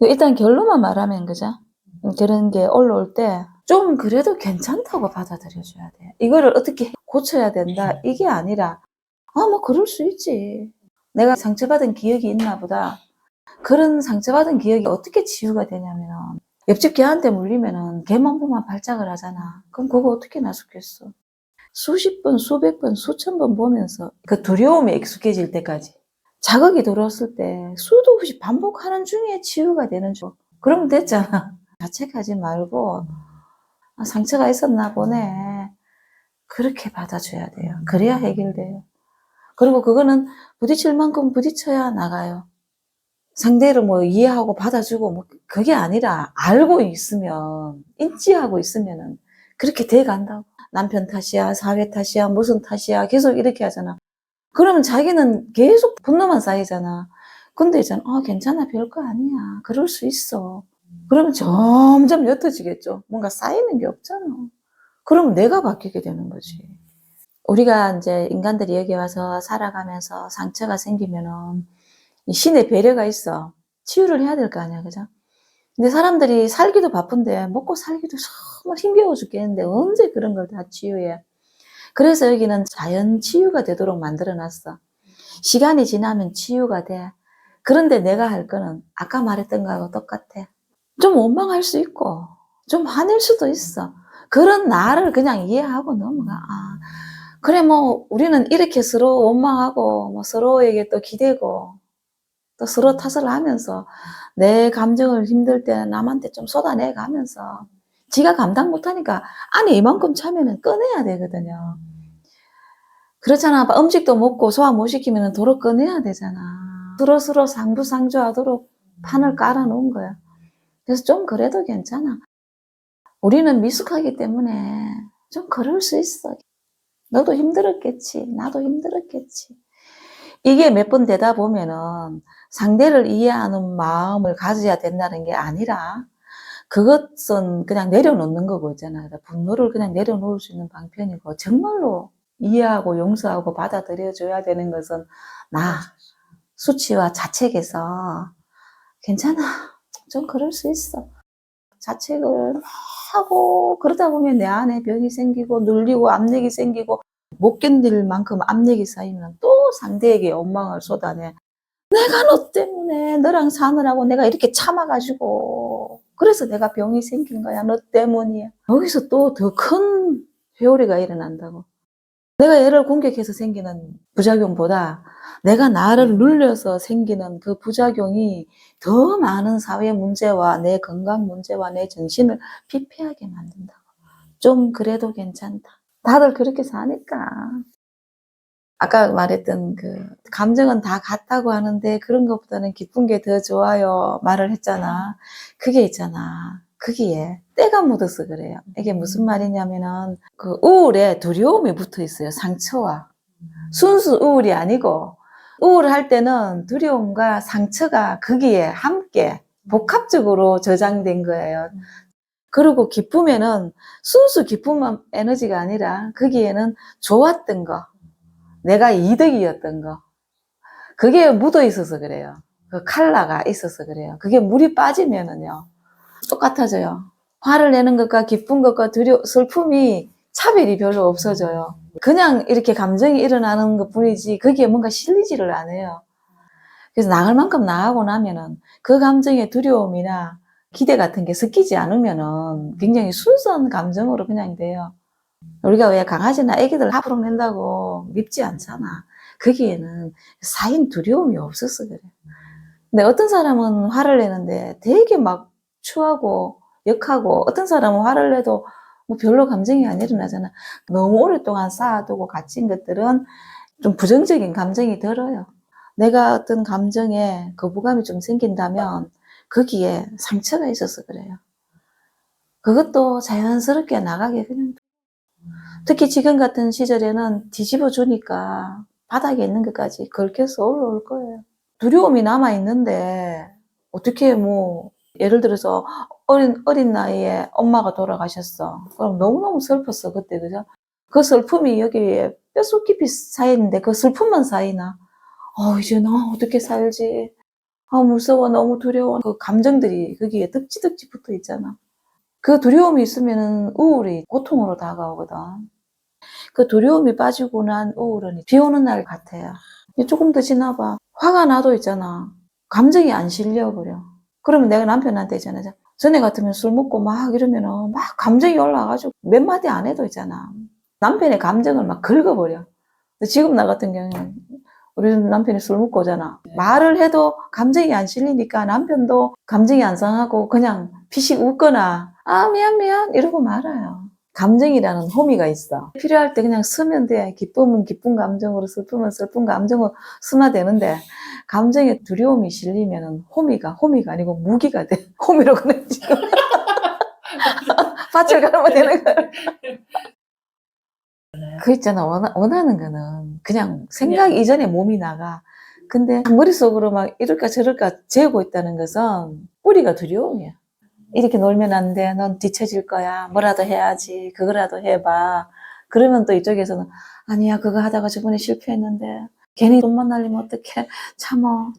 일단 결론만 말하면 그죠? 그런 게 올라올 때 좀 그래도 괜찮다고 받아들여줘야 돼. 이거를 어떻게 고쳐야 된다. 이게 아니라 아 뭐 그럴 수 있지. 내가 상처받은 기억이 있나 보다. 그런 상처받은 기억이 어떻게 치유가 되냐면 옆집 개한테 물리면은 개만 보면 발작을 하잖아. 그럼 그거 어떻게 나섰겠어? 수십 번, 수백 번, 수천 번 보면서 그 두려움에 익숙해질 때까지 자극이 들어왔을 때 수도 없이 반복하는 중에 치유가 되는 줄. 그러면 됐잖아. 자책하지 말고 아, 상처가 있었나 보네. 그렇게 받아줘야 돼요. 그래야 해결돼요. 그리고 그거는 부딪힐 만큼 부딪혀야 나가요. 상대를 뭐 이해하고 받아주고 뭐 그게 아니라 알고 있으면 인지하고 있으면은 그렇게 돼 간다고. 남편 탓이야, 사회 탓이야, 무슨 탓이야 계속 이렇게 하잖아. 그러면 자기는 계속 분노만 쌓이잖아. 근데 있잖아, 아 괜찮아, 별거 아니야, 그럴 수 있어. 그러면 점점 옅어지겠죠. 뭔가 쌓이는 게 없잖아. 그러면 내가 바뀌게 되는 거지. 우리가 이제 인간들이 여기 와서 살아가면서 상처가 생기면은 이 신의 배려가 있어. 치유를 해야 될 거 아니야, 그죠? 근데 사람들이 살기도 바쁜데 먹고 살기도 정말 힘겨워 죽겠는데 언제 그런 걸 다 치유해? 그래서 여기는 자연 치유가 되도록 만들어 놨어. 시간이 지나면 치유가 돼. 그런데 내가 할 거는 아까 말했던 거하고 똑같아. 좀 원망할 수 있고, 좀 화낼 수도 있어. 그런 나를 그냥 이해하고 넘어가. 아, 그래, 뭐, 우리는 이렇게 서로 원망하고, 뭐, 서로에게 또 기대고, 또 서로 탓을 하면서, 내 감정을 힘들 때 남한테 좀 쏟아내 가면서, 지가 감당 못하니까, 안에 이만큼 차면은 꺼내야 되거든요. 그렇잖아. 음식도 먹고 소화 못 시키면 도로 꺼내야 되잖아. 서로 서로 상부상조하도록 판을 깔아놓은 거야. 그래서 좀 그래도 괜찮아. 우리는 미숙하기 때문에 좀 그럴 수 있어. 너도 힘들었겠지. 나도 힘들었겠지. 이게 몇 번 되다 보면은 상대를 이해하는 마음을 가져야 된다는 게 아니라 그것은 그냥 내려놓는 거고 있잖아요. 분노를 그냥 내려놓을 수 있는 방편이고 정말로 이해하고 용서하고 받아들여줘야 되는 것은 나 수치와 자책에서 괜찮아. 좀 그럴 수 있어. 자책을 하고 그러다 보면 내 안에 병이 생기고 눌리고 압력이 생기고 못 견딜 만큼 압력이 쌓이면 또 상대에게 원망을 쏟아내. 내가 너 때문에 너랑 사느라고 내가 이렇게 참아가지고 그래서 내가 병이 생긴 거야. 너 때문이야. 여기서 또 더 큰 회오리가 일어난다고. 내가 얘를 공격해서 생기는 부작용보다 내가 나를 눌려서 생기는 그 부작용이 더 많은 사회 문제와 내 건강 문제와 내 정신을 피폐하게 만든다고. 좀 그래도 괜찮다. 다들 그렇게 사니까. 아까 말했던 그 감정은 다 같다고 하는데 그런 것보다는 기쁜 게 더 좋아요 말을 했잖아. 그게 있잖아. 거기에 때가 묻어서 그래요. 이게 무슨 말이냐면은 그 우울에 두려움이 붙어 있어요. 상처와. 순수 우울이 아니고 우울할 때는 두려움과 상처가 거기에 함께 복합적으로 저장된 거예요. 그리고 기쁘면은 순수 기쁨 에너지가 아니라 거기에는 좋았던 거, 내가 이득이었던 거, 그게 묻어 있어서 그래요. 그 칼라가 있어서 그래요. 그게 물이 빠지면은요, 똑같아져요. 화를 내는 것과 기쁜 것과 두려, 슬픔이 차별이 별로 없어져요. 그냥 이렇게 감정이 일어나는 것 뿐이지, 거기에 뭔가 실리지를 않아요. 그래서 나갈 만큼 나가고 나면은 그 감정의 두려움이나 기대 같은 게 섞이지 않으면은 굉장히 순수한 감정으로 그냥 돼요. 우리가 왜 강아지나 애기들 하프로 낸다고 밉지 않잖아. 거기에는 쌓인 두려움이 없어서 그래. 근데 어떤 사람은 화를 내는데 되게 막 추하고 역하고 어떤 사람은 화를 내도 뭐 별로 감정이 안 일어나잖아. 너무 오랫동안 쌓아두고 갇힌 것들은 좀 부정적인 감정이 들어요. 내가 어떤 감정에 거부감이 좀 생긴다면 거기에 상처가 있어서 그래요. 그것도 자연스럽게 나가게 그냥 특히 지금 같은 시절에는 뒤집어 주니까 바닥에 있는 것까지 긁혀서 올라올 거예요. 두려움이 남아 있는데 어떻게 뭐 예를 들어서 어린 어린 나이에 엄마가 돌아가셨어. 그럼 너무너무 슬펐어 그때 그죠? 그 슬픔이 여기에 뼛속 깊이 쌓이는데 그 슬픔만 쌓이나? 어 이제 나 어떻게 살지? 아, 무서워, 너무 두려워. 그 감정들이 거기에 덕지덕지 붙어 있잖아. 그 두려움이 있으면은 우울이 고통으로 다가오거든. 그 두려움이 빠지고 난 우울은 비 오는 날 같아요. 조금 더 지나봐. 화가 나도 있잖아. 감정이 안 실려버려. 그러면 내가 남편한테 있잖아. 전에 같으면 술 먹고 막 이러면은 막 감정이 올라와가지고 몇 마디 안 해도 있잖아. 남편의 감정을 막 긁어버려. 지금 나 같은 경우는 우리 남편이 술 먹고 오잖아. 말을 해도 감정이 안 실리니까 남편도 감정이 안 상하고 그냥 피식 웃거나 아 미안 미안 이러고 말아요. 감정이라는 호미가 있어. 필요할 때 그냥 쓰면 돼. 기쁨은 기쁜 감정으로 슬픔은 슬픈 감정으로 쓰면 되는데 감정에 두려움이 실리면은 호미가 호미가 아니고 무기가 돼. 호미로 그냥 지금 밭을 가르면 되는 거야. 그 있잖아 원하, 원하는 거는 그냥 생각 이전에 몸이 나가. 근데 머릿속으로 막 이럴까 저럴까 재고 있다는 것은 뿌리가 두려움이야. 이렇게 놀면 안 돼. 넌 뒤처질 거야. 뭐라도 해야지. 그거라도 해봐. 그러면 또 이쪽에서는 아니야 그거 하다가 저번에 실패했는데 괜히 돈만 날리면 어떡해 참어